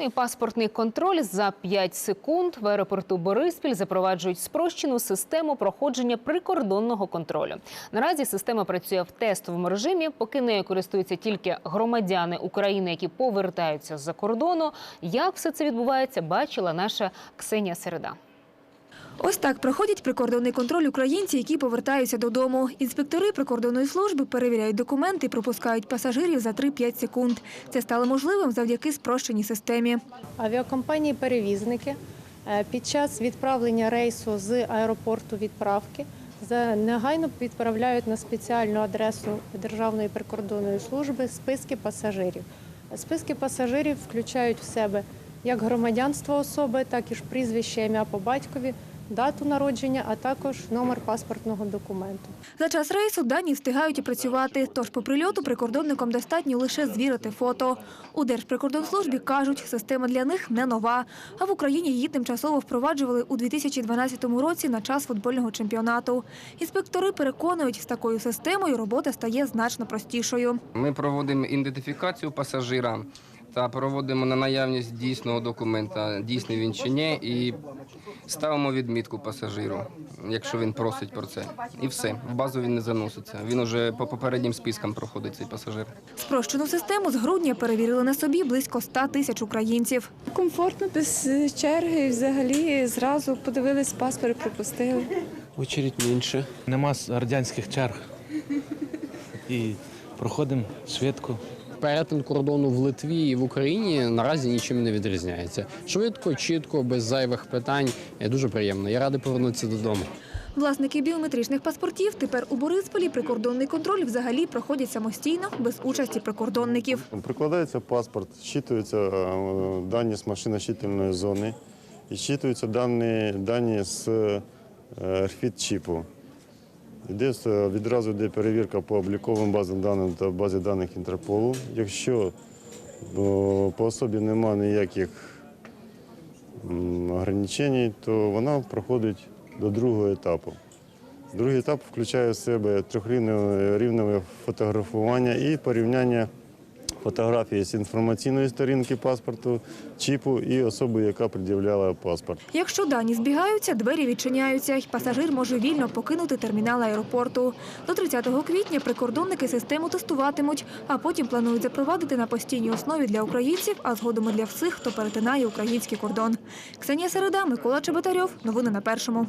І Паспортний контроль за 5 секунд в аеропорту Бориспіль запроваджують спрощену систему проходження прикордонного контролю. Наразі система працює в тестовому режимі, поки нею користуються тільки громадяни України, які повертаються з-за кордону. Як все це відбувається, бачила наша Ксенія Середа. Ось так проходять прикордонний контроль українці, які повертаються додому. Інспектори прикордонної служби перевіряють документи і пропускають пасажирів за 3-5 секунд. Це стало можливим завдяки спрощеній системі. Авіакомпанії-перевізники е, під час відправлення рейсу з аеропорту відправки негайно відправляють на спеціальну адресу Державної прикордонної служби списки пасажирів. Списки пасажирів включають в себе як громадянство особи, так і ж прізвище, ім'я по батькові, дату народження, а також номер паспортного документу. За час рейсу дані встигають опрацювати, тож по прильоту прикордонникам достатньо лише звірити фото. У Держприкордонслужбі кажуть, система для них не нова. А в Україні її тимчасово впроваджували у 2012 році на час футбольного чемпіонату. Інспектори переконують, з такою системою робота стає значно простішою. Ми проводимо ідентифікацію пасажира та проводимо на наявність дійсного документа, дійсний він чи ні, і ставимо відмітку пасажиру, якщо він просить про це. І все, в базу він не заноситься. Він уже по попереднім спискам проходить цей пасажир. Спрощену систему з грудня перевірили на собі близько 100 тисяч українців. Комфортно, без е, черги, взагалі зразу подивились паспорт, пропустили. Очередь менше. Нема радянських черг. І проходимо швидко. Перетин кордону в Литві і в Україні наразі нічим не відрізняється. Швидко, чітко, без зайвих питань. Е, Дуже приємно. Я радий повернутися додому. Власники біометричних паспортів тепер у Борисполі прикордонний контроль взагалі проходять самостійно, без участі прикордонників. Прикладається паспорт, щитуються е, дані з машинощительної зони і щитуються дані, дані з е, РФІД-чіпу. Йде е, відразу йде перевірка по обліковим базам даних та базі даних Інтерполу. Якщо по особі немає ніяких ограничень, то вона проходить до другого етапу. Другий етап включає в себе трьохрівневе рівневе фотографування і порівняння фотографії з інформаційної сторінки паспорту, чіпу і особи, яка пред'являла паспорт. Якщо дані збігаються, двері відчиняються, і пасажир може вільно покинути термінал аеропорту. До 30 квітня прикордонники систему тестуватимуть, а потім планують запровадити на постійній основі для українців, а згодом і для всіх, хто перетинає український кордон. Ксенія Середа, Микола Чеботарьов. Новини на першому.